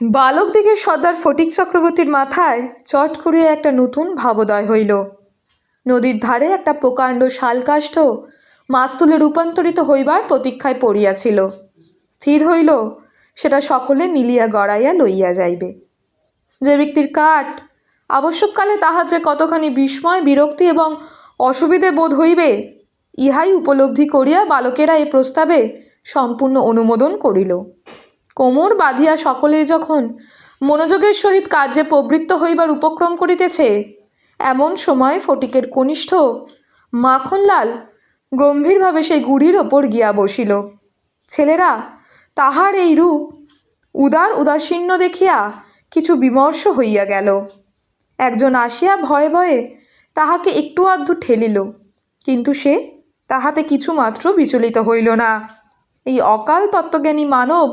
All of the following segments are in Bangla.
বালক দিকে সর্দার ফটিক চক্রবর্তীর মাথায় চট করে একটা নতুন ভাবোদয় হইল। নদীর ধারে একটা প্রকাণ্ড শালকাষ্ঠ মাস্তুলে রূপান্তরিত হইবার প্রতীক্ষায় পড়িয়াছিল। স্থির হইল, সেটা সকলে মিলিয়া গড়াইয়া লইয়া যাইবে। যে ব্যক্তির কাঠ, আবশ্যককালে তাহার যে কতখানি বিস্ময়, বিরক্তি এবং অসুবিধে বোধ হইবে, ইহাই উপলব্ধি করিয়া বালকেরা এই প্রস্তাবে সম্পূর্ণ অনুমোদন করিল। কোমর বাঁধিয়া সকলেই যখন মনোযোগের সহিত কার্যে প্রবৃত্ত হইবার উপক্রম করিতেছে, এমন সময় ফটিকের কনিষ্ঠ মাখনলাল গম্ভীরভাবে সেই গুড়ির ওপর গিয়া বসিল। ছেলেরা, তাহার এই রূপ উদার উদাসীন্য দেখিয়া কিছু বিমর্ষ হইয়া গেল। একজন আসিয়া ভয়ে ভয়ে তাহাকে একটু আধটু ঠেলিল, কিন্তু সে তাহাতে কিছুমাত্র বিচলিত হইল না। এই অকাল তত্ত্বজ্ঞানী মানব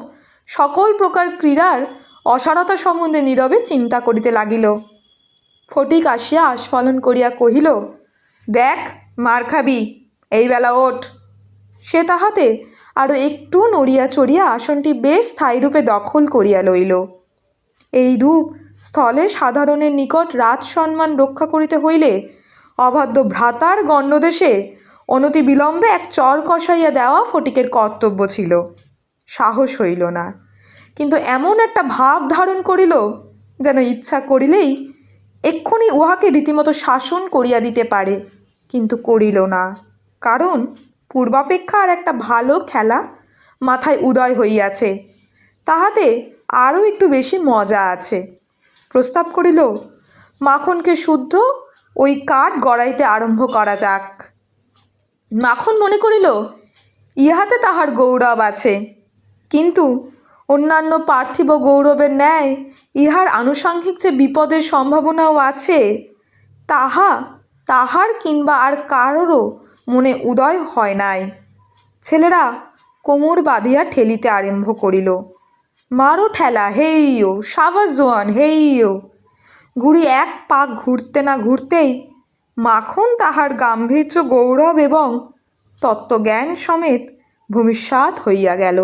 সকল প্রকার ক্রীড়ার অসারতা সম্বন্ধে নীরবে চিন্তা করিতে লাগিল। ফটিক আসিয়া আস্ফালন করিয়া কহিল, দেখ, মার খাবি, এই বেলা ওঠ। সে তাহাতে আরও একটু নড়িয়া চড়িয়া আসনটি বেশ স্থায়ীরূপে দখল করিয়া লইল। এই রূপ স্থলে সাধারণের নিকট রাজ সম্মান রক্ষা করিতে হইলে অবাধ্য ভ্রাতার গণ্ডদেশে অনতি বিলম্বে এক চর কষাইয়া দেওয়া ফটিকের কর্তব্য ছিল। সাহস হইল না। কিন্তু এমন একটা ভাব ধারণ করিল যেন ইচ্ছা করিলেই এক্ষুনি উহাকে রীতিমতো শাসন করিয়া দিতে পারে, কিন্তু করিল না। কারণ পূর্বাপেক্ষা আর একটা ভালো খেলা মাথায় উদয় হইয়াছে। তাহাতে আরও একটু বেশি মজা আছে। প্রস্তাব করিল, মাখনকে শুদ্ধ ওই কাঠ গড়াইতে আরম্ভ করা যাক। মাখন মনে করিল, ইহাতে তাহার গৌরব আছে। কিন্তু অন্যান্য পার্থিব গৌরবের ন্যায় ইহার আনুষাঙ্গিক যে বিপদের সম্ভাবনাও আছে, তাহা, তাহার কিংবা আর কারোরও মনে উদয় হয় নাই। ছেলেরা কোমর বাঁধিয়া ঠেলিতে আরম্ভ করিল। মারো ঠেলা হেইও সাবাস জোয়ান হেইও গুড়ি এক পাক ঘুরতে না ঘুরতেই মাখন তাহার গাম্ভীর্য, গৌরব এবং তত্ত্বজ্ঞান সমেত ভূমিষ্যাৎ হইয়া গেল।